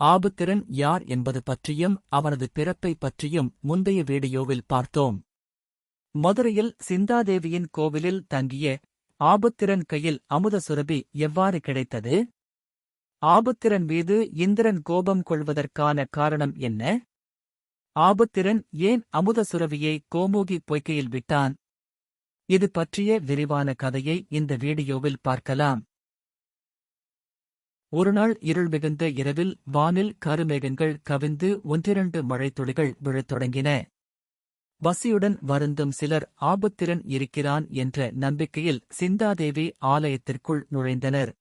ஆபுத்திரன் யார் என்பது பற்றியும் அவனது பிறப்பை பற்றியும் முந்தைய வீடியோவில் பார்த்தோம். மதுரையில் சிந்தாதேவியின் கோவிலில் தங்கிய ஆபுத்திரன் கையில் அமுத சுரபி எவ்வாறு கிடைத்தது? ஆபுத்திரன் மீது இந்திரன் கோபம் கொள்வதற்கான காரணம் என்ன? ஆபுத்திரன் ஏன் அமுத சுரவியை கோமுகி பொய்க்கையில் விட்டான்? இது பற்றிய விரிவான கதையை இந்த வீடியோவில் பார்க்கலாம். ஒருநாள் இருள் மிகுந்த இரவில் வானில் கருமேகங்கள் கவிந்து ஒன்றிரண்டு மழைத்துளிகள் விழத் தொடங்கின. பசியுடன் வருந்தும் சிலர் ஆபத்திரன் இருக்கிறான் என்ற நம்பிக்கையில் சிந்தாதேவி ஆலயத்திற்குள் நுழைந்தனர்.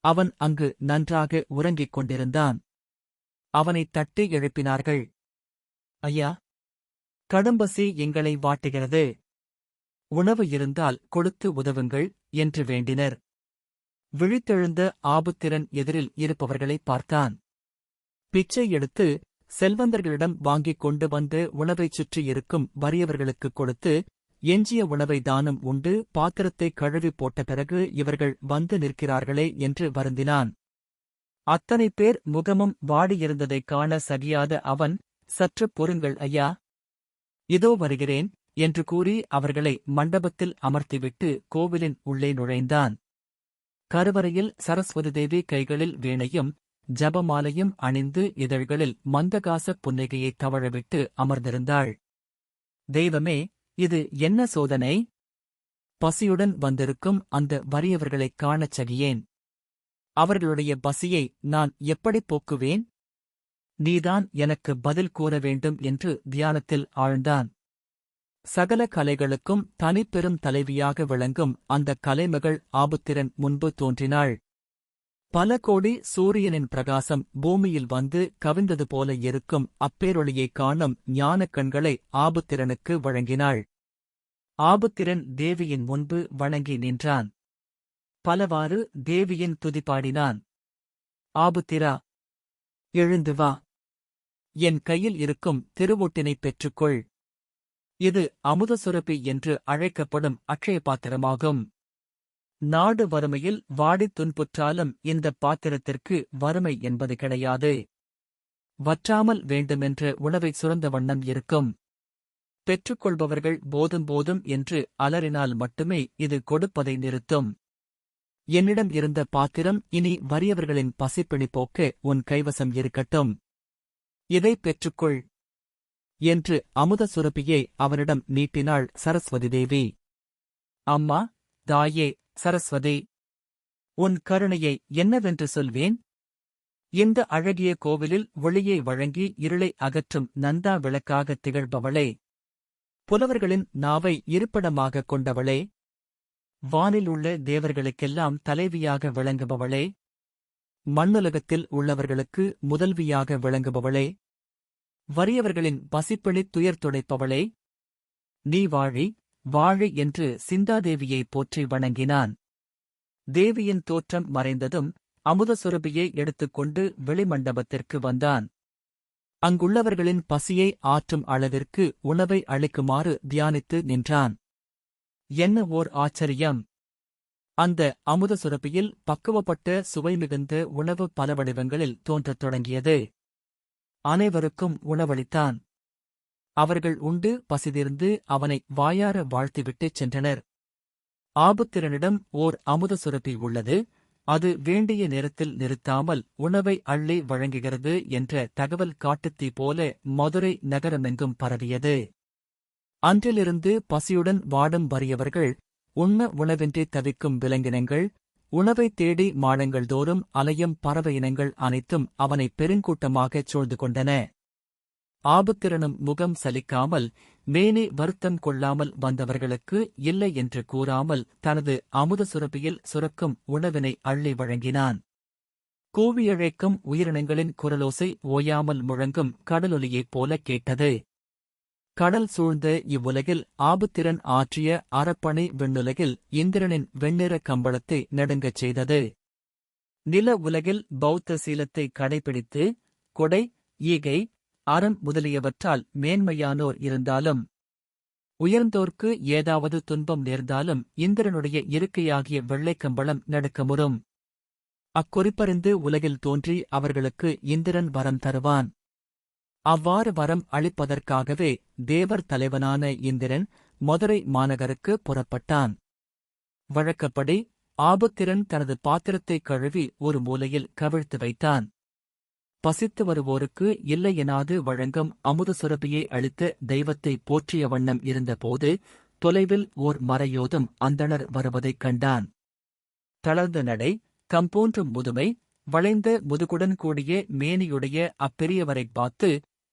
அவன் அங்கு நன்றாக உறங்கிக் கொண்டிருந்தான். அவனைத் தட்டி எழுப்பினார்கள். ஐயா கடும்பசி எங்களை வாட்டுகிறது. உணவு இருந்தால் கொடுத்து உதவுங்கள் என்று வேண்டினர். விழித்தெழுந்த ஆபுத்திரன் எதிரில் இருப்பவர்களை பார்த்தான். பிச்சை எடுத்து செல்வந்தர்களிடம் வாங்கிக் கொண்டு வந்து உணவைச் சுற்றி இருக்கும் வறியவர்களுக்குக் கொடுத்து எஞ்சிய உணவை தானும் உண்டு பாத்திரத்தை கழுவி போட்ட பிறகு இவர்கள் வந்து நிற்கிறார்களே என்று வருந்தினான். அத்தனை பேர் முகமும் வாடியிருந்ததைக் காண சகியாத அவன் சற்று பொறுங்கள் ஐயா. இதோ வருகிறேன் என்று கூறி அவர்களை மண்டபத்தில் அமர்த்திவிட்டு கோவிலின் உள்ளே நுழைந்தான். கருவறையில் சரஸ்வதி தேவி கைகளில் வீணையும் ஜபமாலையும் அணிந்து இதழ்களில் மந்தகாச புன்னகையை தவழவிட்டு அமர்ந்திருந்தாள். தெய்வமே இது என்ன சோதனை? பசியுடன் வந்திருக்கும் அந்த வறியவர்களைக் காணச் சகியேன் அவர்களுடைய பசியை நான் எப்படி போக்குவேன்? நீதான் எனக்கு பதில் கூற வேண்டும் என்று தியானத்தில் ஆழ்ந்தான். சகல கலைகளுக்கும் தனிப்பெரும் தலைவியாக விளங்கும் அந்த கலைமகள் ஆபுத்திரன் முன்பு தோன்றினாள். பல கோடி சூரியனின் பிரகாசம் பூமியில் வந்து கவிழ்ந்தது போல இருக்கும் அப்பேரொளியைக் காணும் ஞானக் கண்களை ஆபுத்திரனுக்கு வழங்கினாள். ஆபுத்திரன் தேவியின் முன்பு வணங்கி நின்றான். பலவாறு தேவியின் துதிப்பாடினான் ஆபுத்திரா எழுந்து வா. என் கையில் இருக்கும் திருவொட்டினைப் பெற்றுக்கொள். இது அமுதசுரபி என்று அழைக்கப்படும் அக்ஷய பாத்திரமாகும். நாடு வறுமையில் வாடித் துன்புற்றாலும் இந்த பாத்திரத்திற்கு வறுமை என்பது கிடையாது. வற்றாமல் வேண்டுமென்று உணவை சுரந்த வண்ணம் இருக்கும். பெற்றுக்கொள்பவர்கள் போதும் போதும் என்று அலறினால் மட்டுமே இது கொடுப்பதை நிறுத்தும். என்னிடம் இருந்த பாத்திரம் இனி வறியவர்களின் பசிப்பிணி போக்க உன் கைவசம் இருக்கட்டும். இதை பெற்றுக்கொள். என்று அமுத சுரபியை அவனிடம் நீட்டினாள் சரஸ்வதி தேவி. அம்மா தாயே சரஸ்வதி உன் கருணையை என்னவென்று சொல்வேன்? இந்த அழகிய கோவிலில் ஒளியை வழங்கி இருளை அகற்றும் நந்தா விளக்காகத் திகழ்பவளே. புலவர்களின் நாவை இருப்பிடமாகக் கொண்டவளே. வானில் உள்ள தேவர்களுக்கெல்லாம் தலைவியாக விளங்குபவளே. மண்ணுலகத்தில் உள்ளவர்களுக்கு முதல்வியாக விளங்குபவளே. வறியவர்களின் பசிப்பிழித் துயர் துடைப்பவளே நீ வாழி வாழி என்று சிந்தாதேவியை போற்றி வணங்கினான். தேவியின் தோற்றம் மறைந்ததும் அமுதசுரபியை எடுத்துக்கொண்டு வெளிமண்டபத்திற்கு வந்தான். அங்குள்ளவர்களின் பசியை ஆற்றும் அளவிற்கு உணவை அளிக்குமாறு தியானித்து நின்றான். என்ன ஓர் ஆச்சரியம்! அந்த அமுத சுரப்பியில் பக்குவப்பட்ட சுவை மிகுந்த உணவு பல வடிவங்களில் தோன்றத் தொடங்கியது. அனைவருக்கும் உணவளித்தான். அவர்கள் உண்டு பசிதிர்ந்து அவனை வாயார வாழ்த்திவிட்டுச் சென்றனர். ஆபுத்திரனிடம் ஓர் அமுத சுரப்பி உள்ளது. அது வேண்டிய நேரத்தில் நிறுத்தாமல் உணவை அள்ளி வழங்குகிறது என்ற தகவல் காட்டுத்தீ போல மதுரை நகரமெங்கும் பரவியது. அன்றிலிருந்து பசியுடன் வாடும் வறியவர்கள் உண்ண உணவின்றி தவிக்கும் விலங்கினங்கள் உணவைத் தேடி மாடங்கள் தோறும் அலையும் பறவை இனங்கள் அனைத்தும் அவனை பெருங்கூட்டமாகச் சூழ்ந்து கொண்டன ஆபத்திரனும் முகம் சலிக்காமல் மேனே வருத்தம் கொள்ளாமல் வந்தவர்களுக்கு இல்லை என்று கூறாமல் தனது அமுத சுரப்பியில் சுரக்கும் உணவினை அள்ளி வழங்கினான். கூவியழைக்கும் உயிரினங்களின் குரலோசை ஓயாமல் முழங்கும் கடலொலியைப் போல கேட்டது. கடல் சூழ்ந்த இவ்வுலகில் ஆபுத்திரன் ஆற்றிய அறப்பணி விண்ணுலகில் இந்திரனின் வெண்ணிற கம்பளத்தை நடுங்கச் செய்தது. நில உலகில் பௌத்த சீலத்தை கடைபிடித்து கொடை ஈகை அறம் முதலியவற்றால் மேன்மையானோர் இருந்தாலும் உயர்ந்தோர்க்கு ஏதாவது துன்பம் நேர்ந்தாலும் இந்திரனுடைய இருக்கையாகிய வெள்ளைக்கம்பளம் நடுக்கமுறும் அக்குறிப்பறிந்து உலகில் தோன்றி அவர்களுக்கு இந்திரன் வரம் தருவான். அவ்வாறு வரம் அளிப்பதற்காகவே தேவர் தலைவனான இந்திரன் மதுரை மாநகருக்கு புறப்பட்டான். வழக்கப்படி ஆபத்திரன் தனது பாத்திரத்தை கழுவி ஒரு மூலையில் கவிழ்த்து வைத்தான். பசித்து வருவோருக்கு இல்லையெனாது வழங்கும் அமுத சுரபியை அளித்த தெய்வத்தை போற்றிய வண்ணம் இருந்தபோது தொலைவில் ஓர் மறையோதும் அந்தணர் வருவதைக் கண்டான். தளர்ந்த நடை கம்போன்ற முதுமை வளைந்த முதுகுடன் கூடிய மேனியுடைய அப்பெரியவரைப் பார்த்து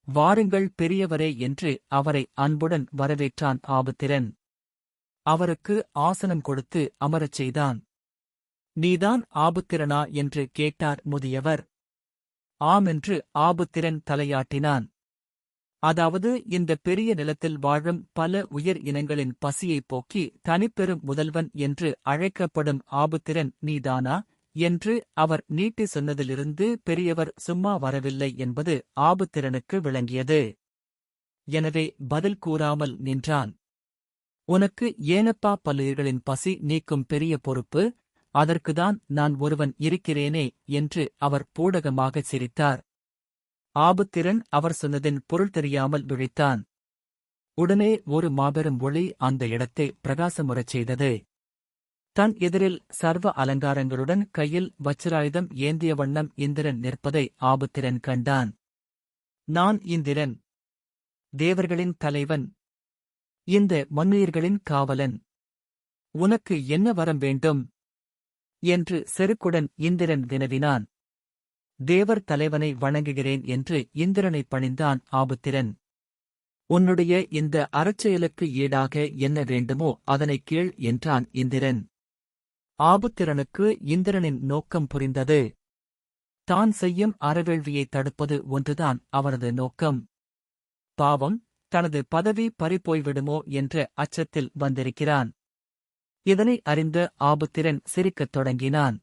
வாருங்கள் பெரியவரே என்று அவரை அன்புடன் வரவேற்றான் ஆபத்திரன். அவருக்கு ஆசனம் கொடுத்து அமரச் செய்தான். நீதான் ஆபுத்திரனா என்று கேட்டார் முதியவர். ஆமென்று ஆபுத்திரன் தலையாட்டினான். அதாவது இந்த பெரிய நிலத்தில் வாழும் பல உயிர் இனங்களின் பசியைப் போக்கி தனிப்பெரும் முதல்வன் என்று அழைக்கப்படும் ஆபுத்திரன் நீதானா? என்று அவர் நீட்டி சொன்னதிலிருந்து பெரியவர் சும்மா வரவில்லை என்பது ஆபுத்திரனுக்கு விளங்கியது. எனவே பதில் கூறாமல் நின்றான். உனக்கு ஏனப்பா பல்லுயிர்களின் பசி நீக்கும் பெரிய பொறுப்பு? அதற்குதான் நான் ஒருவன் இருக்கிறேனே என்று அவர் பூடகமாகச் சிரித்தார். ஆபுத்திரன் அவர் சொன்னதின் பொருள் தெரியாமல் விழித்தான். உடனே ஒரு மாபெரும் ஒளி அந்த இடத்தை பிரகாசமுறச் செய்தது. தன் எதிரில் சர்வ அலங்காரங்களுடன் கையில் வச்சிராயுதம் ஏந்திய வண்ணம் இந்திரன் நிற்பதை ஆபுத்திரன் கண்டான். நான் இந்திரன். தேவர்களின் தலைவன். இந்த மண்ணுயிர்களின் காவலன். உனக்கு என்ன வரம் வேண்டும்? என்று செருக்குடன் இந்திரன் வினவினான். தேவர் தலைவனை வணங்குகிறேன் என்று இந்திரனை பணிந்தான் ஆபுத்திரன். உன்னுடைய இந்த அறச்செயலுக்கு ஈடாக என்ன வேண்டுமோ அதனைக் கீழ் என்றான் இந்திரன். ஆபுத்திரனுக்கு இந்திரனின் நோக்கம் புரிந்தது. தான் செய்யும் அறவேள்வியை தடுப்பது ஒன்றுதான் அவனது நோக்கம். பாவம் தனது பதவி பறிபோய்விடுமோ என்ற அச்சத்தில் வந்திருக்கிறான். இதனை அறிந்த ஆபுத்திரன் சிரிக்கத் தொடங்கினான்.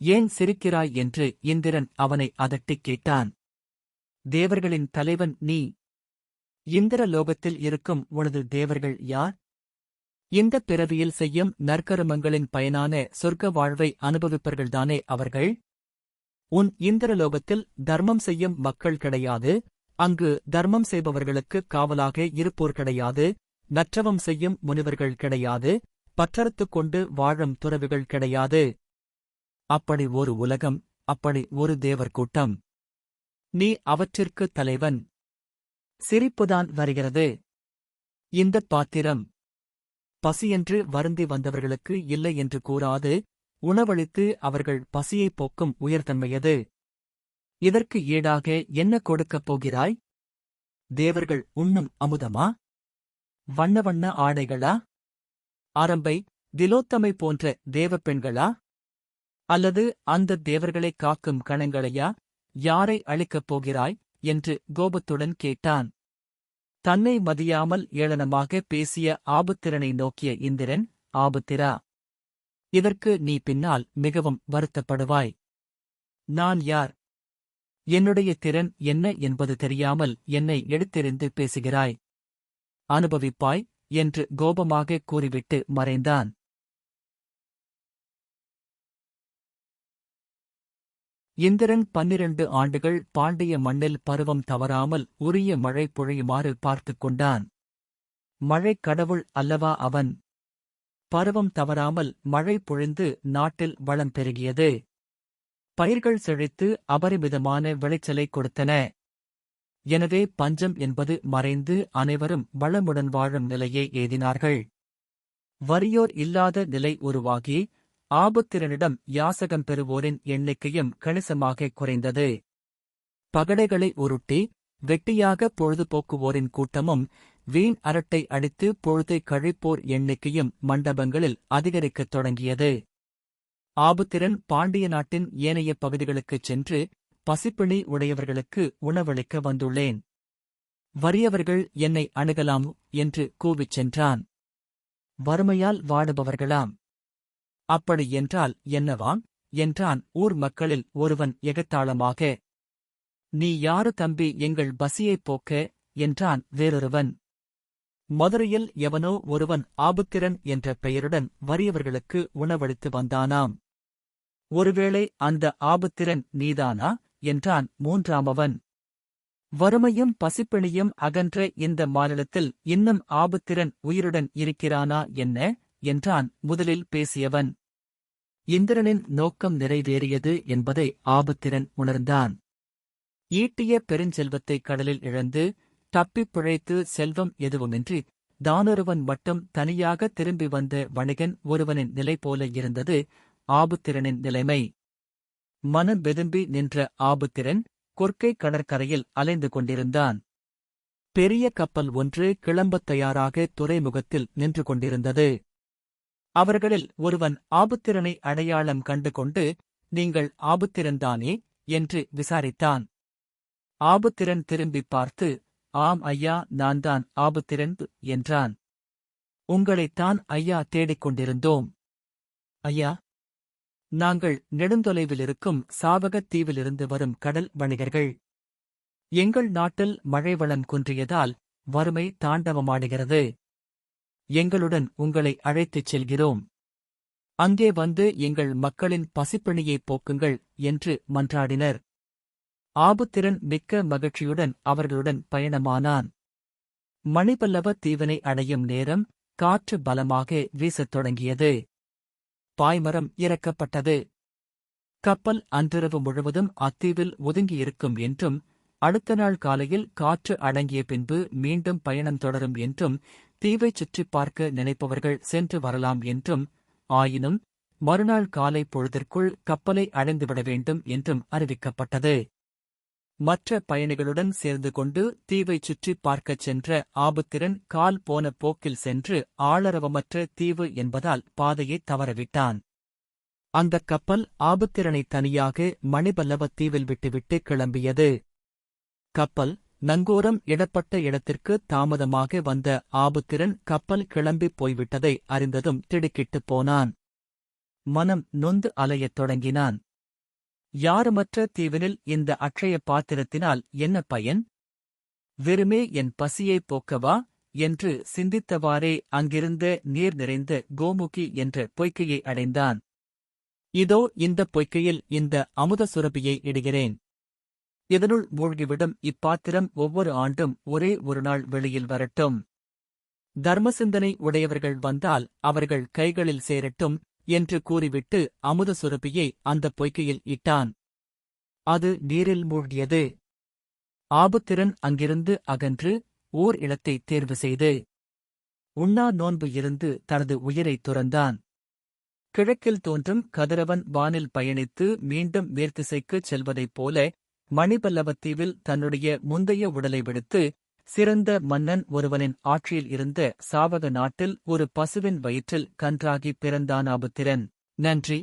ஏன் சிரிக்கிறாய்? என்று இந்திரன் அவனை அதட்டிக் கேட்டான். தேவர்களின் தலைவன் நீ. இந்திர லோகத்தில் இருக்கும் உனது தேவர்கள் யார்? இந்த பிறவியில் செய்யும் நற்கருமங்களின் பயனான சொர்க்க வாழ்வை அனுபவிப்பவர்கள்தானே அவர்கள்? உன் இந்திரலோகத்தில் தர்மம் செய்யும் மக்கள் கிடையாது. அங்கு தர்மம் செய்பவர்களுக்கு காவலாக இருப்போர் கிடையாது. நற்றவம் செய்யும் முனிவர்கள் கிடையாது. பற்றறுத்துக் கொண்டு வாழும் துறவிகள் கிடையாது. அப்படி ஒரு உலகம் அப்படி ஒரு தேவர் கூட்டம். நீ அவற்றிற்கு தலைவன். சிரிப்புதான் வருகிறது. இந்தப் பாத்திரம் பசியென்று வருந்தி வந்தவர்களுக்கு இல்லை என்று கூறாது உணவளித்து அவர்கள் பசியைப் போக்கும் உயர்தன்மையது. இதற்கு ஈடாக என்ன கொடுக்கப் போகிறாய்? தேவர்கள் உண்ணும் அமுதமா? வண்ண வண்ண ஆடைகளா? ஆரம்பை திலோத்தமை போன்ற தேவப் பெண்களா? அல்லது அந்த தேவர்களைக் காக்கும் கணங்களையா? யாரை அழிக்கப் போகிறாய்? என்று கோபத்துடன் கேட்டான். தன்னை மதியாமல் ஏளனமாக பேசிய ஆபுத்திரனை நோக்கிய இந்திரன் ஆபுத்திரா இதற்கு நீ பின்னால் மிகவும் வருத்தப்படுவாய். நான் யார்? என்னுடைய திறன் என்ன என்பது தெரியாமல் என்னை எடுத்தெறிந்து பேசுகிறாய். அனுபவிப்பாய் என்று கோபமாக கூறிவிட்டு மறைந்தான். இந்திரன் பன்னிரண்டு ஆண்டுகள் பாண்டிய மண்ணில் பருவம் தவறாமல் உரிய மழை பொழியுமாறு பார்த்துக் கொண்டான். மழைக் கடவுள் அல்லவா அவன்? பருவம் தவறாமல் மழை பொழிந்து நாட்டில் வளம் பெருகியது. பயிர்கள் செழித்து அபரிமிதமான விளைச்சலை கொடுத்தன. எனவே பஞ்சம் என்பது மறைந்து அனைவரும் வளமுடன் வாழும் நிலையை எய்தினார்கள் வறியோர் இல்லாத நிலை உருவாகி ஆபுத்திரனிடம் யாசகம் பெறுவோரின் எண்ணிக்கையும் கணிசமாக குறைந்தது. பகடைகளை உருட்டி வெட்டியாக பொழுதுபோக்குவோரின் கூட்டமும் வீண் அரட்டை அடித்து பொழுதை கழிப்போர் எண்ணிக்கையும் மண்டபங்களில் அதிகரிக்கத் தொடங்கியது. ஆபுத்திரன் பாண்டிய நாட்டின் ஏனைய பகுதிகளுக்குச் சென்று பசிப்பிணி உடையவர்களுக்கு உணவளிக்க வந்துள்ளேன். வறியவர்கள் என்னை அணுகலாம் என்று கூவிச் சென்றான். வறுமையால் வாடுபவர்களாம். அப்படி என்றால் என்னவாம்? என்றான் ஊர் மக்களில் ஒருவன் எகத்தாளமாக. நீ யாரு தம்பி எங்கள் பசியைப் போக்க? என்றான் வேறொருவன். மதுரையில் எவனோ ஒருவன் ஆபுத்திரன் என்ற பெயருடன் வறியவர்களுக்கு உணவளித்து வந்தானாம். ஒருவேளை அந்த ஆபுத்திரன் நீதானா? என்றான் மூன்றாமவன். வறுமையும் பசிப்பிணியும் அகன்ற இந்த மாநிலத்தில் இன்னும் ஆபுத்திரன் உயிருடன் இருக்கிறானா? என்ன? என்றான் முதலில் பேசியவன். இந்திரனின் நோக்கம் நிறைவேறியது என்பதை ஆபத்திரன் உணர்ந்தான். ஈட்டிய பெருஞ்செல்வத்தை கடலில் இழந்து தப்பிப் பிழைத்து செல்வம் எதுவுமின்றி தானொருவன் மட்டும் தனியாக திரும்பி வந்த வணிகன் ஒருவனின் நிலை போல இருந்தது ஆபுத்திரனின் நிலைமை. மனம் வெதும்பி நின்ற ஆபுத்திரன் கொற்கை கடற்கரையில் அலைந்து கொண்டிருந்தான். பெரிய கப்பல் ஒன்று கிளம்பத் தயாராக துறைமுகத்தில் நின்று கொண்டிருந்தது. அவர்களில் ஒருவன் ஆபுத்திரனை அடையாளம் கண்டு கொண்டு நீங்கள் ஆபுத்திரன்தானே? என்று விசாரித்தான். ஆபுத்திரன் திரும்பிப் பார்த்து ஆம் ஐயா நான்தான் ஆபுத்திரன் என்றான். உங்களைத்தான் ஐயா தேடிக் கொண்டிருந்தோம். ஐயா நாங்கள் நெடுந்தொலைவிலிருக்கும் சாவகத் தீவிலிருந்து வரும் கடல் வணிகர்கள். எங்கள் நாட்டில் மழை வளம் குன்றியதால் வறுமை தாண்டவமாடுகிறது. எங்களுடன் உங்களை அழைத்துச் செல்கிறோம். அங்கே வந்து எங்கள் மக்களின் பசிப்பிணியைப் போக்குங்கள் என்று மன்றாடினர். ஆபுத்திரன் மிக்க மகிழ்ச்சியுடன் அவர்களுடன் பயணமானான். மணிபல்லவ தீவினை அடையும் நேரம் காற்று பலமாக வீசத் தொடங்கியது. பாய்மரம் இறக்கப்பட்டது. கப்பல் அன்றிரவு முழுவதும் அத்தீவில் ஒதுங்கியிருக்கும் என்றும் அடுத்த நாள் காலையில் காற்று அடங்கிய பின்பு மீண்டும் பயணம் தொடரும் என்றும் தீவைச் சுற்றிப் பார்க்க நினைப்பவர்கள் சென்று வரலாம் என்றும் ஆயினும் மறுநாள் காலை பொழுதிற்குள் கப்பலை அடைந்துவிட வேண்டும் என்றும் அறிவிக்கப்பட்டது. மற்ற பயணிகளுடன் சேர்ந்து கொண்டு தீவைச் சுற்றிப் பார்க்கச் சென்ற ஆபுத்திரன் கால் போன போக்கில் சென்று ஆளரவமற்ற தீவு என்பதால் பாதையை தவறவிட்டான். அந்தக் கப்பல் ஆபுத்திரனை தனியாக மணிபல்லவத் தீவில் விட்டுவிட்டு கிளம்பியது. கப்பல் நங்கூரம் இடப்பட்ட இடத்திற்கு தாமதமாக வந்த ஆபுத்திரன் கப்பல் கிளம்பிப் போய்விட்டதை அறிந்ததும் திடுக்கிட்டுப் போனான். மனம் நொந்து அலையத் தொடங்கினான். யாருமற்ற தீவினில் இந்த அட்சய பாத்திரத்தினால் என்ன பயன்? வெறுமே என் பசியைப் போக்கவா? என்று சிந்தித்தவாறே அங்கிருந்த நீர் நிறைந்த கோமுகி என்ற பொய்க்கையை அடைந்தான். இதோ இந்த பொய்க்கையில் இந்த அமுத சுரபியை இடுகிறேன். இதனுள் மூழ்கிவிடும் இப்பாத்திரம் ஒவ்வொரு ஆண்டும் ஒரே ஒரு நாள் வெளியில் வரட்டும். தர்ம சிந்தனை உடையவர்கள் வந்தால் அவர்கள் கைகளில் சேரட்டும் என்று கூறிவிட்டு அமுத சுரபியை அந்தப் பொய்க்கையில் இட்டான். அது நீரில் மூழ்கியது. ஆபுத்திரன் அங்கிருந்து அகன்று ஓர் இடத்தை தேர்வு செய்து உண்ணா நோன்பு இருந்து தனது உயிரை துறந்தான். கிழக்கில் தோன்றும் கதிரவன் வானில் பயணித்து மீண்டும் மேற்திசைக்குச் செல்வதைப் போல மணிபல்லவத்தீவில் தன்னுடைய முந்தைய உடலை விடுத்து சிறந்த மன்னன் ஒருவனின் ஆட்சியில் இருந்த சாவக நாட்டில் ஒரு பசுவின் வயிற்றில் கன்றாகிப் பிறந்தானாபுத்திரன் நன்றி.